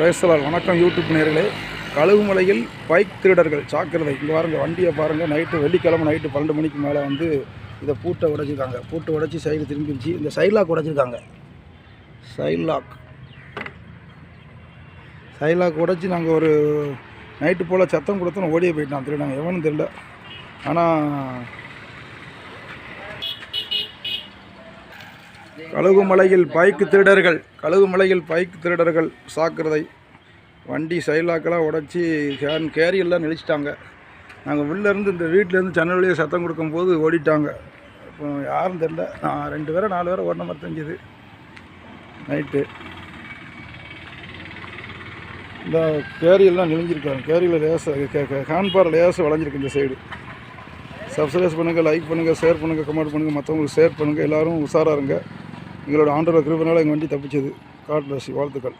பேசலால் வணக்கம் யூடியூப் நேர்களே. கழுகுமலையில் பைக் திருடர்கள். சாக்கிரதை இங்கே பாருங்க வண்டியை பாருங்கள் நைட்டு வெள்ளிக்கிழமை நைட்டு பன்னெண்டு மணிக்கு மேலே வந்து இதை பூட்டை உடைச்சிருக்காங்க. பூட்டை உடைச்சி சைடு திரும்பிச்சு இந்த சைலாக் உடைச்சிருக்காங்க. சைலாக் சைலாக் உடைச்சி நாங்கள் ஒரு நைட்டு போல் சத்தம் கொடுத்தோன்னு ஓடியே போயிட்டான். திருடாங்க. எவனும் தெரியல ஆனால் கழுகுமலையில் பைக்கு திருடர்கள் கழுகுமலையில் பைக் திருடர்கள் சாக்கிரதை வண்டி சைலாக்கெல்லாம் உடச்சி கேன் கேரியெல்லாம் நெளிச்சிட்டாங்க நாங்கள் உள்ளேருந்து இந்த வீட்டிலேருந்து ஜன்னல் வழியாக சத்தம் கொடுக்கும்போது ஓடிட்டாங்க. இப்போ யாரும் தெரில நான் ரெண்டு பேரை நாலு பேரை ஓடின மாதிரி தெரிஞ்சுது. நைட்டு. இந்த கேரியெல்லாம் நெளிஞ்சிருக்காங்க கேரியில் லேசாக ஹேண்ட்பார் லேசாக வளைஞ்சிருக்கு இந்த சைடு. சப்ஸ்கிரைப் பண்ணுங்கள் லைக் பண்ணுங்கள் ஷேர் பண்ணுங்கள் கமெண்ட் பண்ணுங்கள் மற்றவங்களுக்கு ஷேர் பண்ணுங்கள் எல்லோரும் உஷாராக இருங்க. எங்களோட ஆண்டோட கிருபனால எங்கள் வண்டி தப்பிச்சது. காட் பிளஸ் வாழ்த்துக்கள்.